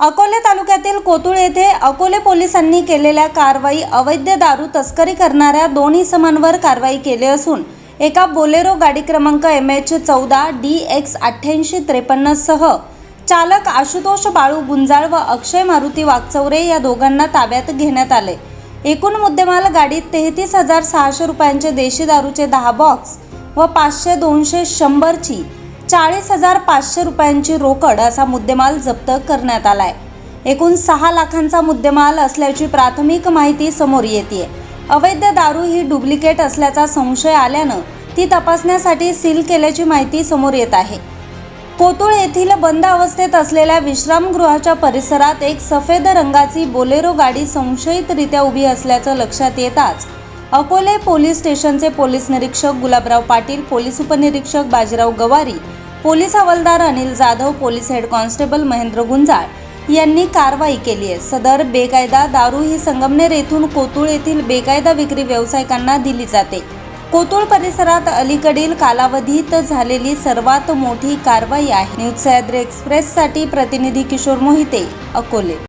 अकोले तालुक्यातील कोतुळ येथे अकोले पोलिसांनी केलेल्या कारवाई अवैध दारू तस्करी करणाऱ्या दोन इसमांवर कारवाई केली असून एका बोलेरो गाडी क्रमांक एम एच चौदा डी एक्स अठ्ठ्याऐंशी त्रेपन्नसह चालक आशुतोष बाळू गुंजाळ व अक्षय मारुती वागचौरे या दोघांना ताब्यात घेण्यात आले. एकूण मुद्देमाल गाडीत तेहतीस हजार सहाशे रुपयांचे देशी दारूचे दहा बॉक्स व पाचशे दोनशे शंभरची चाळीस हजार पाचशे रुपयांची रोकड असा मुद्देमाल जप्त करण्यात आलाय. एकूण सहा लाखांचा मुद्देमाल असल्याची प्राथमिक माहिती समोर येते अवैध दारू ही डुप्लिकेट असल्याचा संशय आल्यानं ती तपासण्यासाठी सील केल्याची माहिती समोर येत आहे. कोतुळ येथील बंद अवस्थेत असलेल्या विश्रामगृहाच्या परिसरात एक सफेद रंगाची बोलेरो गाडी संशयितरित्या उभी असल्याचं लक्षात येताच अकोले पोलीस स्टेशनचे पोलीस निरीक्षक गुलाबराव पाटील पोलीस उपनिरीक्षक बाजीराव गवारी पोलीस हवालदार Anil Jadhav police head constable Mahendra Gunjal यांनी कारवाई केली आहे. सदर बेकायदा दारू ही संगमनेर येथून कोतुळ येथील बेकायदा विक्री व्यावसायिकांना दिली जाते. कोतुळ परिसरात अलीकडील कालावधीत झालेली सर्वात मोठी कारवाई आहे. न्यूज सह्याद्री एक्सप्रेससाठी प्रतिनिधी किशोर मोहिते अकोले.